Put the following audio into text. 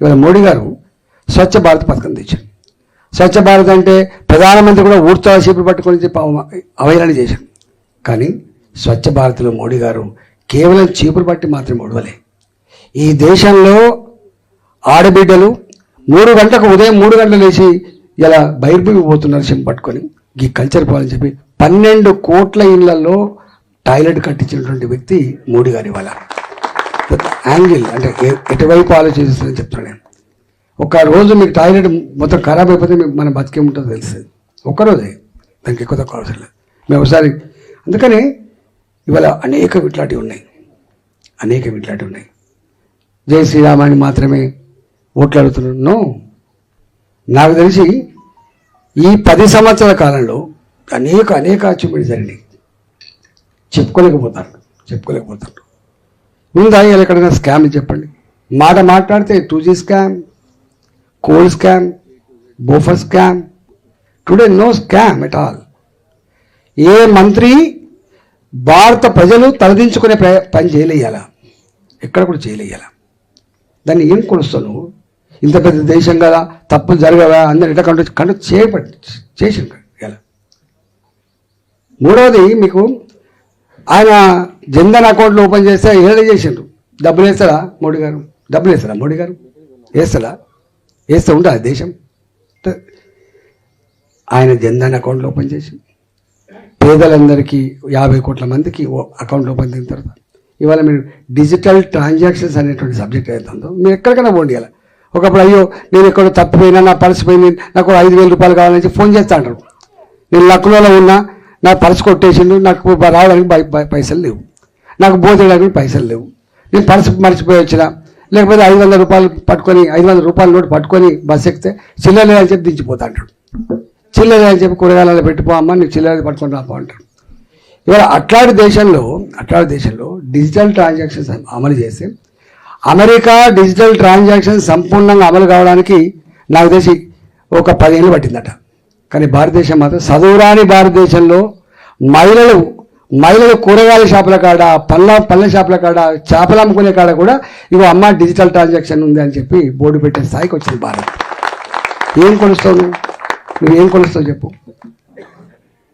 ఇవాళ మోడీ గారు స్వచ్ఛ భారత్ పథకం తెచ్చారు. స్వచ్ఛ భారత్ అంటే ప్రధానమంత్రి కూడా ఊర్తో చేపలు పట్టుకొని చెప్పి అవహేళన చేశారు. కానీ స్వచ్ఛ భారత్లో మోడీ గారు కేవలం చీపురు పట్టి మాత్రమే ఒడవలే ఈ దేశంలో ఆడబిడ్డలు మూడు గంటలకు ఉదయం మూడు గంటలు లేచి ఇలా బహిర్భూమి పోతున్నారు చెంపు పట్టుకొని. ఈ కల్చర్ పోవాలని చెప్పి పన్నెండు కోట్ల ఇళ్ళలో టాయిలెట్ కట్టించినటువంటి వ్యక్తి మోడీ గారి ఇవాళ. యాంగిల్ అంటే ఎటువైపు ఆలోచిస్తుందని చెప్తున్నాను నేను. ఒక రోజు మీకు టాయిలెట్ మొత్తం ఖరాబ్ అయిపోతే మీకు మన బతికే ఉంటుందో తెలుస్తుంది ఒక్కరోజే. దానికి ఎక్కువ తక్కువ అవసరం లేదు. మేము ఒకసారి అందుకని ఇవాళ అనేక ఇట్లాంటివి ఉన్నాయి. అనేక ఇట్లాంటివి ఉన్నాయి. జై శ్రీరామాన్ని మాత్రమే ఓట్లు అడుగుతున్నాను నాకు తెలిసి ఈ పది సంవత్సరాల కాలంలో అనేక అనేక అచీవ్మెంట్స్ జరిగినాయి. చెప్పుకోలేకపోతారు. చెప్పుకోలేకపోతారు. ఉందా ఎక్కడైనా స్కామ్ చెప్పండి. మాట మాట్లాడితే two G scam coal scam Bofors scam. Today no scam at all. ఏ మంత్రి భారత ప్రజలు తలదించుకునే పని చేయలేయాలా? ఎక్కడ కూడా చేయలేయాలా? దాన్ని ఏం కొలుస్తావు నువ్వు ఇంత పెద్ద దేశం కదా తప్పులు జరగవా అందరు ఎట్లా కంటూ కంటూ చేయబడి చేసి మూడవది మీకు ఆయన జన్ధన్ అకౌంట్లు ఓపెన్ చేస్తే ఏడు చేసిండ్రు. డబ్బులు వేస్తారా మోడీ గారు? డబ్బులు వేస్తారా మోడీ గారు? వేస్తారా వేస్తూ ఉంటుంది దేశం? ఆయన జన్ధన్ అకౌంట్లు ఓపెన్ చేసి పేదలందరికీ యాభై కోట్ల మందికి ఓ అకౌంట్ ఓపెన్ చేసిన తర్వాత. ఇవాళ మీరు డిజిటల్ ట్రాన్సాక్షన్స్ అనేటువంటి సబ్జెక్ట్ అవుతుందో మీరు ఎక్కడికైనా పోండి ఇలా. ఒకప్పుడు అయ్యో నేను ఎక్కడో తప్పిపోయినా నా పర్స్ పోయింది నాకు ఐదు వేల రూపాయలు కావాలని చెప్పి ఫోన్ చేస్తా అంటారు. నేను లక్నోలో ఉన్నా నా పర్స్ కొట్టేసిండు నాకు రావడానికి పైసలు లేవు. నాకు భోజనడానికి పైసలు లేవు. నేను పర్స్ మర్చిపోయి వచ్చిన. లేకపోతే ఐదు వందల రూపాయలు పట్టుకొని ఐదు వందల రూపాయల నోటు పట్టుకొని బస్ ఎక్కితే చిల్లర అని చెప్పి దించిపోతా అంటాడు. చిల్లర అని చెప్పి కూరగాయలలో పెట్టిపో అమ్మ నీకు చిల్లర పట్టుకొని రాపో అంటాడు. ఇవాళ అట్లాంటి దేశంలో అట్లాంటి దేశంలో డిజిటల్ ట్రాన్సాక్షన్స్ అమలు చేస్తే అమెరికా డిజిటల్ ట్రాన్సాక్షన్ సంపూర్ణంగా అమలు కావడానికి నాకు తెలిసి ఒక పదిహేను పట్టిందట. కానీ భారతదేశం మాత్రం చదువురాని భారతదేశంలో మహిళలు మహిళలు కూరగాయల షాపుల కాడ పళ్ళ పళ్ళ షాపుల కాడ చేపలు అమ్ముకునే కాడ కూడా ఇగో అమ్మ డిజిటల్ ట్రాన్సాక్షన్ ఉంది అని చెప్పి బోర్డు పెట్టే స్థాయికి వచ్చింది భారత్. ఏం కొలుస్తావు నువ్వు? నువ్వు ఏం కొలుస్తావు చెప్పు.